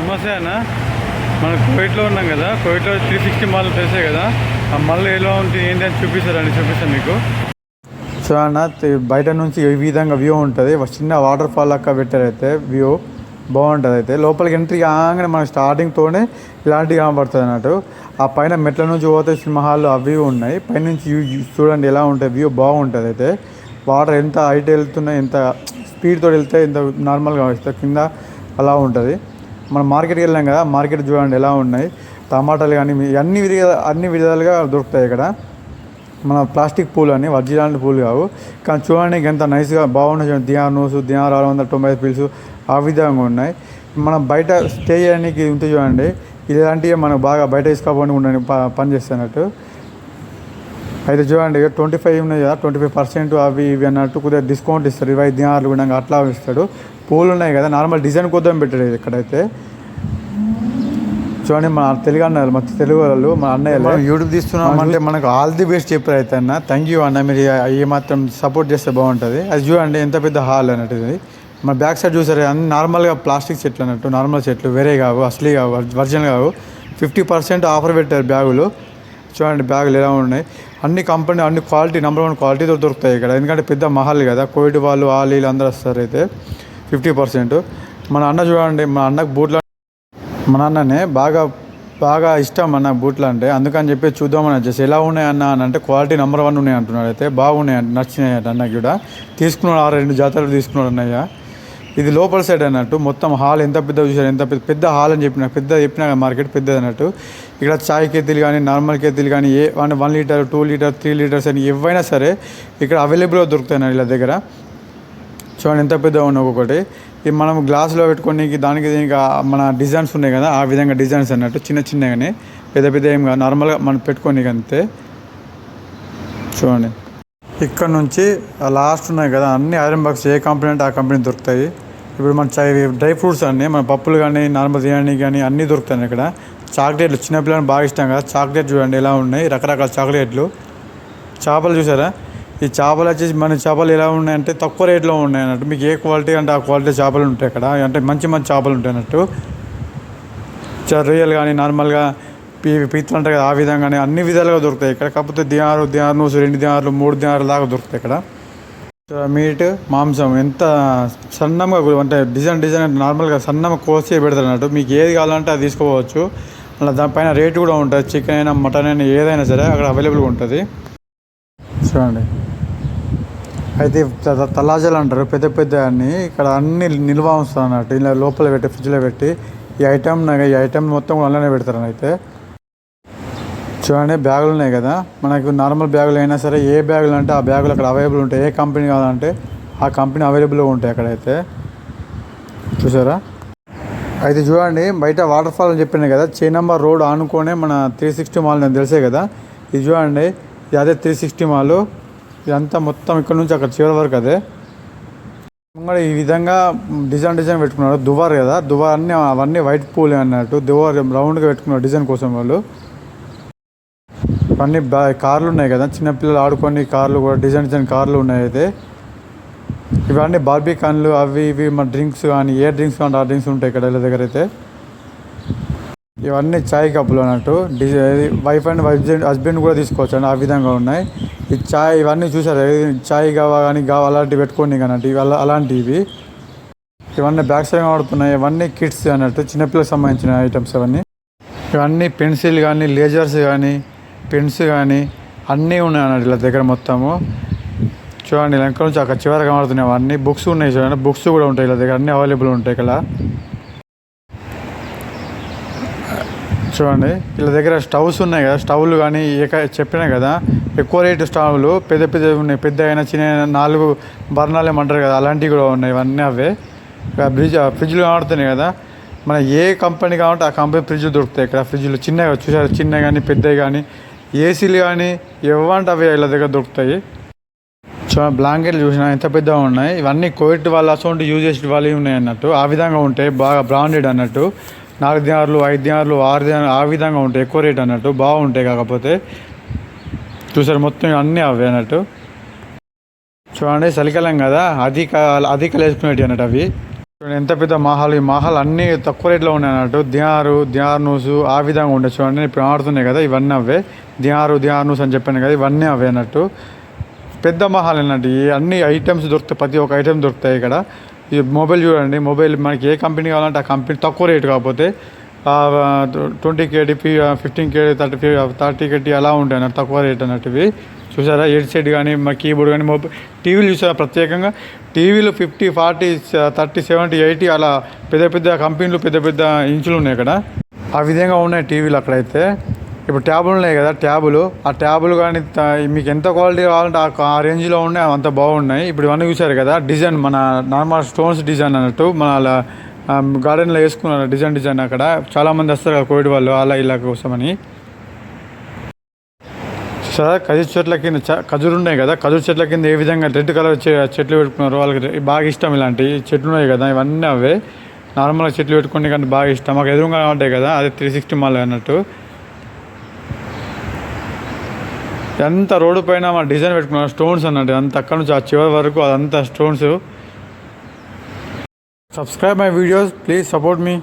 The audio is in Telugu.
నమస్తే అన్న. మనం కోవిడ్లో ఉన్నాం కదా. కోవిడ్లో త్రీ సిక్స్టీ మాల్ తెలిసే కదా. ఆ మళ్ళీ ఎలా ఉంటుంది ఏంటి అని చూపిస్తారండి చూపిస్తాను మీకు. సో అన్న బయట నుంచి ఈ విధంగా వ్యూ ఉంటుంది. చిన్న వాటర్ ఫాల్ లెక్క పెట్టారైతే వ్యూ బాగుంటుంది అయితే. లోపలికి ఎంట్రీ కాగానే మన స్టార్టింగ్తోనే ఇలాంటివి కనబడుతుంది అన్నట్టు. ఆ పైన మెట్ల నుంచి పోతే సినిమా హాల్ అవి ఉన్నాయి. పైనుంచి వ్యూ చూడండి ఎలా ఉంటుంది. వ్యూ బాగుంటుంది అయితే. వాటర్ ఎంత హైట్ వెళ్తున్నాయి ఎంత స్పీడ్తో వెళ్తే ఎంత నార్మల్గా వస్తుంది. కింద అలా ఉంటుంది. మనం మార్కెట్కి వెళ్ళాం కదా మార్కెట్ చూడండి ఎలా ఉన్నాయి. టమాటాలు కానీ అన్ని విధ అన్ని విధాలుగా దొరుకుతాయి ఇక్కడ. మన ప్లాస్టిక్ పూలు అని వర్జిలాంటి పూలు కావు. కానీ చూడడానికి ఎంత నైస్గా బాగున్నాయి చూడండి. దియానోస్ దియార్ ఆరు వందల తొంభై పీల్స్ ఆ విధంగా ఉన్నాయి. మనం బయట స్టే చేయడానికి ఉంటే చూడండి ఇలాంటివి మనం బాగా బయట తీసుకోకుండా ఉండండి ప- పని చేస్తున్నట్టు. అయితే చూడండి ట్వంటీ ఫైవ్ ఉన్నాయి కదా ట్వంటీ ఫైవ్ పర్సెంట్ అవి ఇవి అన్నట్టు కొద్దిగా డిస్కౌంట్ ఇస్తారు. ఇరవై దినాలు కూడా అట్లా ఇస్తాడు. పూలు ఉన్నాయి కదా నార్మల్ డిజైన్ కొద్దాం పెట్టాడు ఇక్కడైతే. చూడండి మన తెలుగు అన్నయ్యలు మన తెలుగు వాళ్ళు మన అన్నయ్యలు. యూట్యూబ్ తీస్తున్నాం అంటే మనకు ఆల్ ది బెస్ట్ చెప్పారు అయితే అన్న. థ్యాంక్ యూ అన్న. మీరు ఏ మాత్రం సపోర్ట్ చేస్తే బాగుంటుంది. అది చూడండి ఎంత పెద్ద హాల్ అన్నట్టు ఇది. మన బ్యాక్ సైడ్ చూసారు అన్ని నార్మల్గా ప్లాస్టిక్ చెట్లు అన్నట్టు నార్మల్ చెట్లు వేరే కావు అసలీ కావు వర్జన్ కావు. ఫిఫ్టీ పర్సెంట్ ఆఫర్ పెట్టారు బ్యాగులు. చూడండి బ్యాగులు ఎలా ఉన్నాయి. అన్ని కంపెనీ అన్ని క్వాలిటీ నెంబర్ వన్ క్వాలిటీతో దొరుకుతాయి ఇక్కడ. ఎందుకంటే పెద్ద మహల్ కదా కోవిడ్ వాళ్ళు వాళ్ళు వీళ్ళు అందరూ వస్తారు అయితే. Fifty percent. మన అన్న చూడండి మన అన్నకు బూట్లు మన అన్ననే బాగా బాగా ఇష్టం అన్న బూట్లు అంటే. అందుకని చెప్పి చూద్దామని వచ్చేసి ఎలా ఉన్నాయి అన్న అని అంటే క్వాలిటీ నెంబర్ వన్ ఉన్నాయి అంటున్నాడు అయితే బాగున్నాయి అంట నచ్చినాయి అంట అన్నకి కూడా. తీసుకున్నాడు ఆ రెండు జాతరలు తీసుకున్నాడు అన్నయ్య. ఇది లోపల సైడ్ అన్నట్టు మొత్తం హాల్ ఎంత పెద్ద చూసారు ఎంత పెద్ద పెద్ద హాల్ అని చెప్పిన పెద్ద చెప్పిన మార్కెట్ పెద్దది అన్నట్టు. ఇక్కడ చాయ్ కేతీలు కానీ నార్మల్ కేతీలు కానీ ఏ one one litre two litre three litres అని ఏవైనా సరే ఇక్కడ అవైలబుల్గా దొరుకుతాయి నా వీళ్ళ దగ్గర. చూడండి ఎంత పెద్దగా ఉన్న ఒక్కొక్కటి. ఇది మనం గ్లాసులో పెట్టుకోడానికి దానికి దీనికి మన డిజైన్స్ ఉన్నాయి కదా ఆ విధంగా డిజైన్స్ అన్నట్టు చిన్న చిన్నగానే పెద్ద పెద్ద ఏం కాదు నార్మల్గా మనం పెట్టుకొని అంతే. చూడండి. ఇక్కడ నుంచి లాస్ట్ ఉన్నాయి కదా అన్ని ఐరన్ బాక్స్ ఏ కంపెనీ అంటే ఆ కంపెనీ దొరుకుతాయి. ఇప్పుడు మన చై డ్రై ఫ్రూట్స్ అన్నీ మన పప్పులు కానీ నార్మల్ బిర్యానీ కానీ అన్నీ దొరుకుతాయి ఇక్కడ. చాక్లెట్లు చిన్నపిల్లలు బాగా ఇష్టం కదా చాక్లెట్ చూడండి ఎలా ఉన్నాయి రకరకాల చాక్లెట్లు. చేపలు చూసారా? ఈ చేపలు వచ్చేసి మన చేపలు ఎలా ఉన్నాయంటే తక్కువ రేట్లో ఉన్నాయి అన్నట్టు. మీకు ఏ క్వాలిటీ అంటే ఆ క్వాలిటీ చేపలు ఉంటాయి అక్కడ. అంటే మంచి మంచి చేపలు ఉంటాయి అన్నట్టు. చర్రియలు రొయ్యలు కానీ నార్మల్గా పీ పీతలు అంటారు కదా ఆ విధంగానే అన్ని విధాలుగా దొరుకుతాయి ఇక్కడ. కాకపోతే దినారు దినారు రెండు దినారులు మూడు దినారులు దాకా దొరుకుతాయి ఇక్కడ. సో మీట్ మాంసం ఎంత సన్నంగా అంటే డిజైన్ డిజైన్ నార్మల్గా సన్నంగా కోసి పెడతారు అన్నట్టు. మీకు ఏది కావాలంటే అది తీసుకోవచ్చు. అలా దానిపైన రేటు కూడా ఉంటుంది. చికెన్ అయినా మటన్ అయినా ఏదైనా సరే అక్కడ అవైలబుల్గా ఉంటుంది. చూడండి. అయితే తలాజాలు అంటారు పెద్ద పెద్ద అన్ని ఇక్కడ అన్ని నిల్వ ఉంచుతారు అన్నట్టు. ఇలా లోపల పెట్టి ఫ్రిడ్జ్లో పెట్టి ఈ ఐటమ్ ఈ ఐటమ్ మొత్తం అలానే పెడతారని అయితే. చూడండి బ్యాగులు ఉన్నాయి కదా. మనకు నార్మల్ బ్యాగులు అయినా సరే ఏ బ్యాగులు అంటే ఆ బ్యాగులు అక్కడ అవైలబుల్ ఉంటాయి. ఏ కంపెనీ కావాలంటే ఆ కంపెనీ అవైలబుల్గా ఉంటాయి అక్కడైతే. చూసారా? అయితే చూడండి బయట వాటర్ ఫాల్ అని చెప్పిన కదా. చే నెంబర్ రోడ్ ఆనుకోనే మన త్రీ సిక్స్టీ మాల్ నేను తెలిసే కదా. ఇది చూడండి అదే త్రీ సిక్స్టీ మాల్. ఇదంతా మొత్తం ఇక్కడ నుంచి అక్కడ చివరి వరకు అదే. ముంగడ ఈ విధంగా డిజైన్ డిజైన్ పెట్టుకున్నారు. దువార్ కదా. దువార్ అన్ని అవన్నీ వైట్ పూలే అన్నట్టు దువార్ రౌండ్గా పెట్టుకున్నారు డిజైన్ కోసం వాళ్ళు. అన్ని బా కార్లు ఉన్నాయి కదా. చిన్నపిల్లలు ఆడుకొని కార్లు కూడా డిజైన్ డిజైన్ కార్లు ఉన్నాయి అయితే. ఇవన్నీ బార్బీ కాన్లు అవి ఇవి మన డ్రింక్స్ కానీ ఏ డ్రింక్స్ కానీ ఆ డ్రింక్స్ ఉంటాయి ఇక్కడ వీళ్ళ దగ్గర అయితే. ఇవన్నీ చాయ్ కప్పులు అన్నట్టు. వైఫ్ అండ్ వైఫ్ హస్బెండ్ కూడా తీసుకోవచ్చు అండి ఆ విధంగా ఉన్నాయి. ఈ చాయ్ ఇవన్నీ చూసారు? చాయ్ కావా కానీ కావా అలాంటివి పెట్టుకోండి అన్నట్టు ఇవి అలాంటివి. ఇవన్నీ బ్యాక్ సైడ్ కనబడుతున్నాయి ఇవన్నీ కిడ్స్ అన్నట్టు చిన్నపిల్లలకు సంబంధించిన ఐటమ్స్ అవన్నీ. ఇవన్నీ పెన్సిల్ కానీ లేజర్స్ కానీ పెన్స్ కానీ అన్నీ ఉన్నాయి అన్నట్టు ఇలా దగ్గర మొత్తము. చూడండి ఇలా వెనక నుంచి అక్కడ చివర కనబడుతున్నాయి అవన్నీ. బుక్స్ ఉన్నాయి చూడండి బుక్స్ కూడా ఉంటాయి ఇలా దగ్గర అన్నీ అవైలబుల్ ఉంటాయి ఇక్కడ. చూడండి. వీళ్ళ దగ్గర స్టవ్స్ ఉన్నాయి కదా స్టవ్లు కానీ చెప్పినా కదా ఎక్కువ రేటు స్టవ్లు పెద్ద పెద్ద ఉన్నాయి పెద్ద అయినా చిన్న అయినా నాలుగు బర్ణాలు ఏమంటారు కదా అలాంటివి కూడా ఉన్నాయి ఇవన్నీ అవే. ఫ్రిడ్జ్ ఫ్రిడ్జ్లు కనబడుతున్నాయి కదా. మన ఏ కంపెనీ కావాలంటే ఆ కంపెనీ ఫ్రిడ్జ్ దొరుకుతాయి ఇక్కడ ఫ్రిడ్జ్లు చిన్నగా చూసారు? చిన్నవి కానీ పెద్దవి కానీ ఏసీలు కానీ ఇవ్వంటే అవి వీళ్ళ దగ్గర దొరుకుతాయి. సో బ్లాంకెట్లు చూసిన ఎంత పెద్దగా ఉన్నాయి. ఇవన్నీ కోవిడ్ వాళ్ళు అసౌంట్ యూజ్ చేసిన వాళ్ళు ఉన్నాయి అన్నట్టు. ఆ విధంగా ఉంటాయి బాగా బ్రాండెడ్ అన్నట్టు. నాలుగు దినార్లు ఐదు దినార్లు ఆరు దినాలు ఆ విధంగా ఉంటాయి ఎక్కువ రేట్ అన్నట్టు బాగుంటాయి కాకపోతే చూసారు మొత్తం అన్నీ అవే అన్నట్టు. చూడండి చలికాలం కదా అధిక అధికలు వేసుకునేవి అన్నట్టు అవి. చూడండి ఎంత పెద్ద మహాల్ ఈ మహాల్ అన్నీ తక్కువ రేట్లో ఉన్నాయి అన్నట్టు. దినారు దియార్నూస్ ఆ విధంగా ఉండే చూడండి ఇప్పుడు ఆడుతున్నాయి కదా ఇవన్నీ అవే. దినారు దియార్నూస్ అని చెప్పాను కదా ఇవన్నీ అవే అన్నట్టు. పెద్ద మహాల్ అన్నట్టు ఈ అన్ని ఐటమ్స్ దొరుకుతాయి ప్రతి ఒక్క ఐటమ్ దొరుకుతాయి ఇక్కడ. ఈ మొబైల్ చూడండి మొబైల్ మనకి ఏ కంపెనీ కావాలంటే ఆ కంపెనీ తక్కువ రేటు కాకపోతే ట్వంటీ కేడి ఫిఫ్టీన్ కేడి థర్టీ థర్టీ కేటీ అలా ఉంటాయి అన్నట్టు తక్కువ రేట్ అన్నట్టువి. చూసారా? హెడ్సెట్ కానీ మా కీబోర్డ్ కానీ మొబైల్ టీవీలు చూసారా? ప్రత్యేకంగా టీవీలు fifty forty thirty seventy eighty అలా పెద్ద పెద్ద కంపెనీలు పెద్ద పెద్ద ఇంచులు ఉన్నాయి ఇక్కడ ఆ విధంగా ఉన్నాయి టీవీలు అక్కడైతే. ఇప్పుడు ట్యాబులు ఉన్నాయి కదా ట్యాబులు. ఆ ట్యాబులు కానీ మీకు ఎంత క్వాలిటీ కావాలంటే ఆ- రేంజ్లో ఉన్నాయి అంత బాగున్నాయి. ఇప్పుడు ఇవన్నీ చూసారు కదా డిజైన్ మన నార్మల్ స్టోన్స్ డిజైన్ అన్నట్టు మన గార్డెన్లో వేసుకున్నారు డిజైన్ డిజైన్ అక్కడ. చాలామంది వస్తారు కదా కోవిడ్ వాళ్ళు అలా ఇలా కోసమని. సరే ఖజూర్ చెట్ల కింద చ- ఉన్నాయి కదా ఖజూర్ చెట్ల కింద ఏ విధంగా రెడ్ కలర్ చెట్లు పెట్టుకున్నారు వాళ్ళకి బాగా ఇష్టం ఇలాంటి చెట్లు ఉన్నాయి కదా ఇవన్నీ అవే. నార్మల్గా చెట్లు పెట్టుకునే కానీ బాగా ఇష్టం. మాకు ఎదురుగా ఉంటాయి కదా అది త్రీ సిక్స్టీ మాల్ అన్నట్టు. ఎంత రోడ్డు పైన మా డిజైన్ పెట్టుకున్నాం స్టోన్స్ అన్నట్టు. అంత అక్కడ నుంచి ఆ చివరి వరకు అదంతా stones. Subscribe my videos please support me.